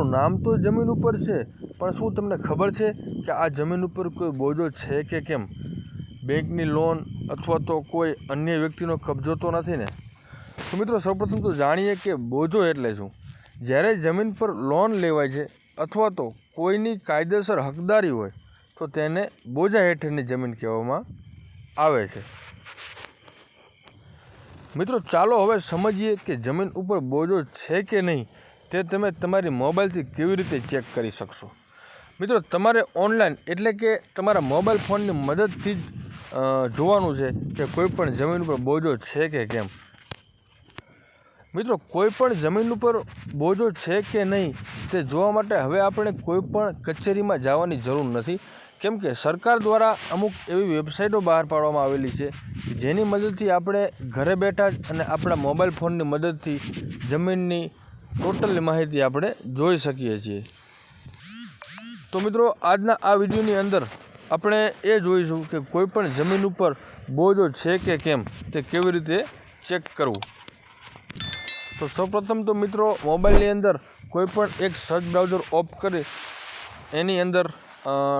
તમારું નામ તો જમીન ઉપર છે, પણ શું તમને ખબર છે કે આ જમીન ઉપર કોઈ બોજો છે કે કેમ? બેંકની લોન અથવા તો કોઈ અન્ય વ્યક્તિનો કબજો તો નથી ને? તો મિત્રો સૌપ્રથમ તો જાણીએ કે બોજો એટલે શું? જ્યારે જમીન પર લોન લેવાય છે અથવા તો કોઈની કાયદેસર હકદારી હોય, તો તેને બોજા હેઠળની જમીન કહેવામાં આવે છે. મિત્રો ચાલો હવે સમજીએ કે જમીન ઉપર બોજો છે કે નહીં. તે તમે તમારી મોબાઈલથી કેવી રીતે ચેક કરી શકશો? મિત્રો, તમારે ઓનલાઈન એટલે કે તમારા મોબાઈલ ફોનની મદદથી જ જોવાનું છે કે કોઈ પણ જમીન ઉપર બોજો છે કે કેમ? મિત્રો, કોઈ પણ જમીન ઉપર બોજો છે કે નહીં તે જોવા માટે હવે આપણે કોઈ પણ કચેરીમાં જવાની જરૂર નથી. કેમ કે સરકાર દ્વારા અમુક એવી વેબસાઇટો બહાર પાડવામાં આવેલી છે જેની મદદથી આપણે ઘરે બેઠા જ અને આપણા મોબાઈલ ફોનની મદદથી જમીનની ટોટલી માહિતી આપણે જોઈ શકીએ છીએ. તો મિત્રો, આજના આ વિડીયોની અંદર આપણે એ જોઈશું કે કોઈપણ જમીન ઉપર બોજો છે કે કેમ, તે કેવી રીતે ચેક કરવું. તો સૌપ્રથમ તો મિત્રો, મોબાઈલની અંદર કોઈપણ એક સર્ચ બ્રાઉઝર ઓફ કરી એની અંદર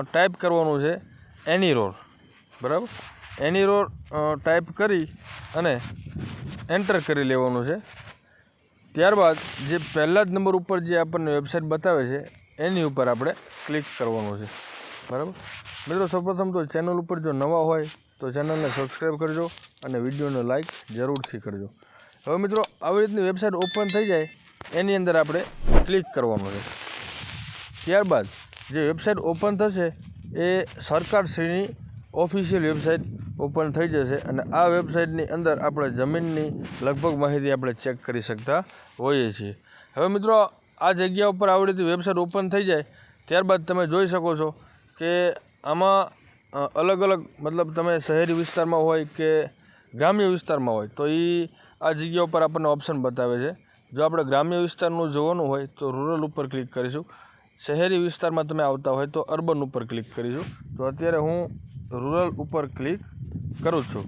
ટાઈપ કરવાનું છે એનીરોર. બરાબર? એનીરોર ટાઈપ કરી અને એન્ટર કરી લેવાનું છે. ત્યારબાદ જે પહેલા જ નંબર ઉપર જે આપણને વેબસાઇટ બતાવે છે, એની ઉપર આપણે ક્લિક કરવાનું છે. બરાબર? મિત્રો, સૌપ્રથમ તો ચેનલ ઉપર જો નવા હોય, તો ચેનલને સબસ્ક્રાઈબ કરજો અને વિડીયોને લાઈક જરૂરથી કરજો. હવે મિત્રો, આવી રીતની વેબસાઇટ ઓપન થઈ જાય, એની અંદર આપણે ક્લિક કરવાનું છે. ત્યારબાદ જે વેબસાઇટ ઓપન થશે, એ સરકારશ્રીની ઓફિશિયલ વેબસાઇટ ઓપન થઈ જશે અને આ વેબસાઇટની અંદર આપણે જમીનની લગભગ માહિતી આપણે ચેક કરી શકતા હોઈએ છીએ. હવે મિત્રો, આ જગ્યા ઉપર આવડી રીતે વેબસાઇટ ઓપન થઈ જાય, ત્યારબાદ તમે જોઈ શકો છો કે આમાં અલગ અલગ મતલબ તમે શહેરી વિસ્તારમાં હોય કે ગ્રામ્ય વિસ્તારમાં હોય, તો એ આ જગ્યા ઉપર આપણને ઓપ્શન બતાવે છે. જો આપણે ગ્રામ્ય વિસ્તારનું જોવાનું હોય તો રૂરલ ઉપર ક્લિક કરીશું. શહેરી વિસ્તારમાં તમે આવતા હોય તો અર્બન ઉપર ક્લિક કરીશું. તો અત્યારે હું રૂરલ ઉપર ક્લિક કરું છું.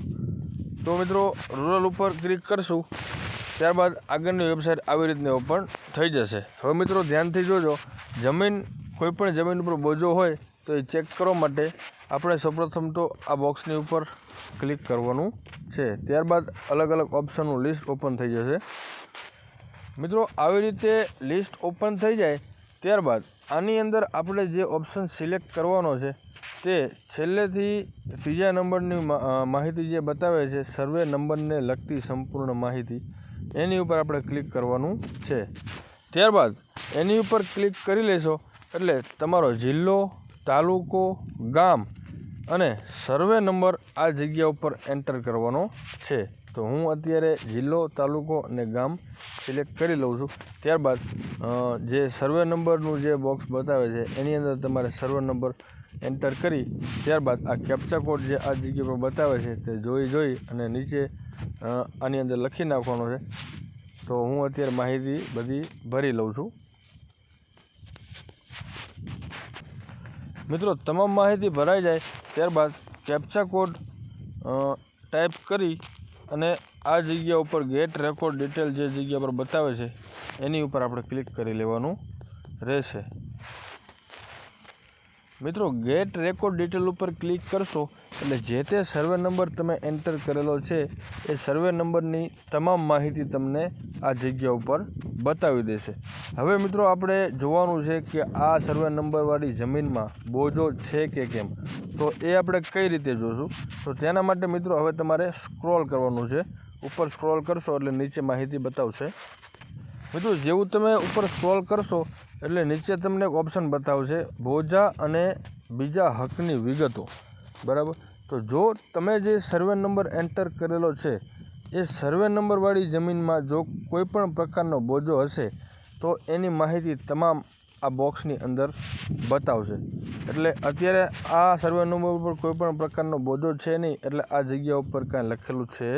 તો મિત્રો, રૂરલ ઉપર ક્લિક કરશું, ત્યારબાદ આગળની વેબસાઇટ આવી રીતની ઓપન થઈ જશે. હવે મિત્રો, ધ્યાનથી જોજો, જમીન, કોઈપણ જમીન ઉપર બોજો હોય, તો એ ચેક કરવા માટે આપણે સૌપ્રથમ તો આ બોક્સની ઉપર ક્લિક કરવાનું છે. ત્યારબાદ અલગ અલગ ઓપ્શનનું લિસ્ટ ઓપન થઈ જશે. મિત્રો, આવી રીતે લિસ્ટ ઓપન થઈ જાય, ત્યારબાદ આની અંદર આપણે જે ઓપ્શન સિલેક્ટ કરવાનો છે તે છેલ્લેથી ત્રીજા નંબરની માહિતી જે બતાવે છે, સર્વે નંબરને લગતી સંપૂર્ણ માહિતી, એની ઉપર આપણે ક્લિક કરવાનું છે. ત્યારબાદ એની ઉપર ક્લિક કરી લેશો, એટલે તમારો જિલ્લો, તાલુકો, ગામ અને સર્વે નંબર આ જગ્યા ઉપર એન્ટર કરવાનો છે. તો હું અત્યારે જિલ્લો, તાલુકો અને ગામ સિલેક્ટ કરી લઉં છું. ત્યારબાદ જે સર્વે નંબરનું જે બોક્સ બતાવે છે, એની અંદર તમારે સર્વે નંબર એન્ટર કરી, ત્યારબાદ આ કેપ્ચા કોડ જે આ જગ્યા પર બતાવે છે તે જોઈ જોઈ અને નીચે આની અંદર લખી નાખવાનો છે. તો હું અત્યારે માહિતી બધી ભરી લઉં છું. મિત્રો, તમામ માહિતી ભરાઈ જાય, ત્યારબાદ કેપ્ચા કોડ ટાઈપ કરી અને આ જગ્યા ઉપર ગેટ રેકોર્ડ ડિટેલ જે જગ્યા પર બતાવે છે, એની ઉપર આપણે ક્લિક કરી લેવાનું રહેશે. મિત્રો ગેટ રેકોર્ડ ડિટેલ ઉપર ક્લિક કરશો, એટલે જે તે સર્વે નંબર તમે એન્ટર કરેલો છે, એ સર્વે નંબરની તમામ માહિતી તમને આ જગ્યા ઉપર બતાવી દેશે. હવે મિત્રો, આપણે જોવાનું છે કે આ સર્વે નંબરવાળી જમીનમાં બોજો છે કે કેમ? તો એ આપણે કઈ રીતે જોશું? તો તેના માટે મિત્રો, હવે તમારે સ્ક્રોલ કરવાનું છે. ઉપર સ્ક્રોલ કરશો એટલે નીચે માહિતી બતાવશે. મિત્રો જેવું તમે ઉપર સ્ક્રોલ કરશો, એટલે નીચે તમને એક ઓપ્શન બતાવશે બોજા અને બીજા હકની વિગતો. બરાબર? તો જો તમે જે સર્વે નંબર એન્ટર કરેલો છે, એ સર્વે નંબરવાળી જમીનમાં જો કોઈ પણ પ્રકારનો બોજો હશે, તો એની માહિતી તમામ આ બોક્સની અંદર બતાવશે. એટલે અત્યારે આ સર્વે નંબર ઉપર કોઈ પણ પ્રકારનો બોજો છે નહીં, એટલે આ જગ્યા ઉપર કાંઈ લખેલું છે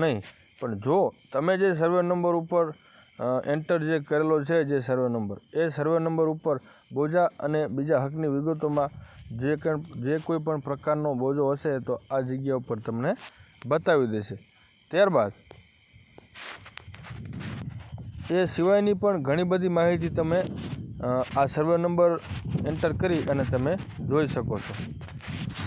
નહીં. પણ જો તમે જે સર્વે નંબર ઉપર એન્ટર જે કરેલો છે જે સર્વે નંબર એ સર્વે નંબર ઉપર બોજા અને બીજા હકની વિગતોમાં જે જે કોઈ પણ પ્રકારનો બોજો હશે તો આ જગ્યા ઉપર તમને બતાવી દેશે. ત્યારબાદ, એ સિવાયની પણ ઘણી બધી માહિતી તમે આ સર્વે નંબર એન્ટર કરી અને તમે જોઈ શકો છો.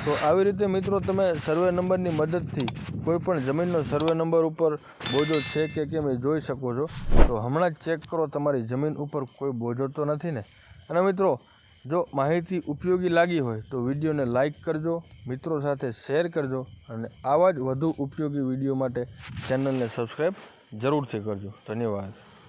તો આવી રીતે મિત્રો તમે સર્વે નંબરની મદદથી કોઈ પણ જમીનનો સર્વે નંબર ઉપર બોજો છે કે કેમ એ જોઈ શકો છો. તો હમણાં જ ચેક કરો તમારી જમીન ઉપર કોઈ બોજો તો નથી ને? અને મિત્રો, જો માહિતી ઉપયોગી લાગી હોય તો વિડીયોને લાઇક કરજો, મિત્રો સાથે શેર કરજો અને આવા જ વધુ ઉપયોગી વીડિયો માટે ચેનલને સબસ્ક્રાઈબ જરૂરથી કરજો. ધન્યવાદ.